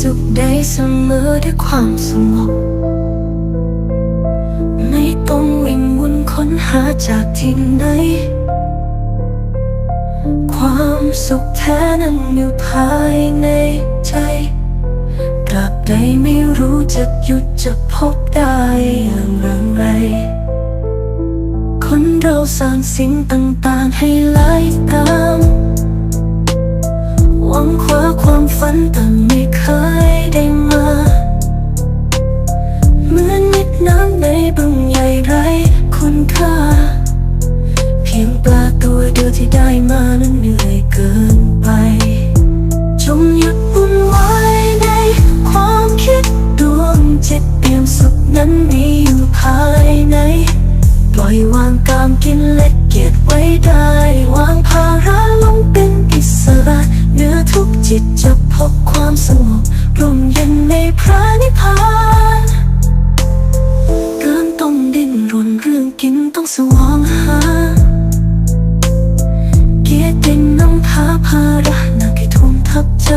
สุขได้เสมอด้วยความสงบไม่ต้องวิ่งวุ่นค้นหาจากที่ไหน ความสุขแท้นั้นอยู่ภายในใจตราบใดไม่รู้จะหยุดจะพบได้อย่างไรคนเราสร้างสิ่งต่างๆให้ไหลตาม น้ำในบึงใหญ่ไรคุณค่า เพียงปลาตัวเดียวที่ได้มานั้นเหนื่อยเกินไป จงหยุดวุ่นวายในความคิดดวงจิตเปี่ยมสุขนั้นมีอยู่ภายใน ปล่อยวางกามกินเล็กเกียรติไว้ได้ วางภาระลงเป็นอิสระเนื้อทุกจิตจะพบความสงบร่มเย็นในพระนิพพาน เรื่องกินต้องสวองหา เกียรติน้ำพาภาระหนักให้ทุ่มทับใจ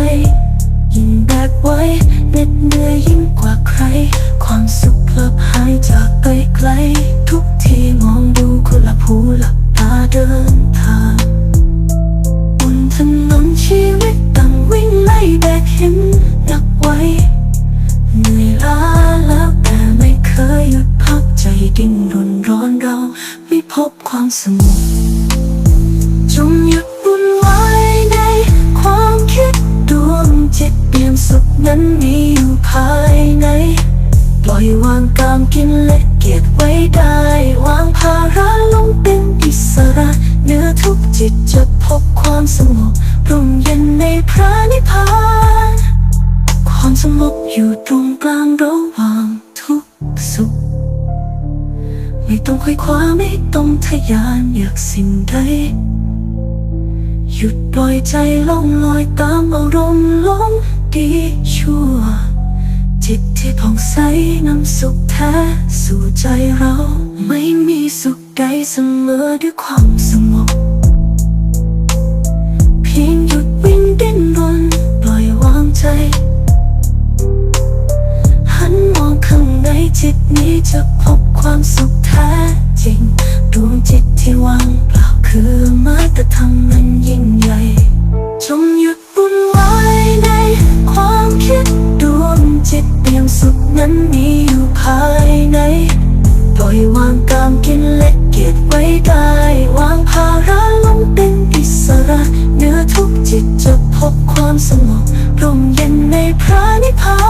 ยิ่งแบกไว้เหน็ดเหนื่อยยิ่งกว่าใคร ความสุขเลิบหายจากไปไกล ทุกทีมองดูคนละผู้หลับตาเดินทางบนถนนชีวิตต่างวิ่งไล่แบกหินหนักไว้เหนื่อยล้าแล้วแต่ไม่เคยหยุดพักใจดิ้นรน บความสงบจงหยุดวุ่นวายในความคิดดวงจิตเปี่ยมสุขนั้นมีอยู่ภายใน ปล่อยวางกามกินและเกียรติไว้ได้ วางภาระลงเป็นอิสระเนื้อทุกจิตจะพบความสงบร่มเย็นในพระนิพพาน ความสงบอยู่ตรงกลางระหว่าง ไม่ต้องค่อยคว้าไม่ต้องทะยานอยากสิ่งใด หยุดปล่อยใจล่องลอยตามอารมณ์ลงดีชั่ว จิตที่ผ่องใสนำสุขแท้สู่ใจเรา ไม่มีสุขใดเสมอด้วยความสงบ จิตนี้จะพบความสุขแท้จริง ดวงจิตที่วางเปล่าคือมาตรธรรมมันยิ่งใหญ่ จงหยุดวุ่นวายในความคิดดวงจิตเปี่ยงสุขนั้นมีอยู่ภายในปล่อยวางกามกินและเกียดไว้ได้ วางภาระลงเป็นอิสระเนื้อทุกจิตจะพบความสงบร่มเย็นในพระนิพพาน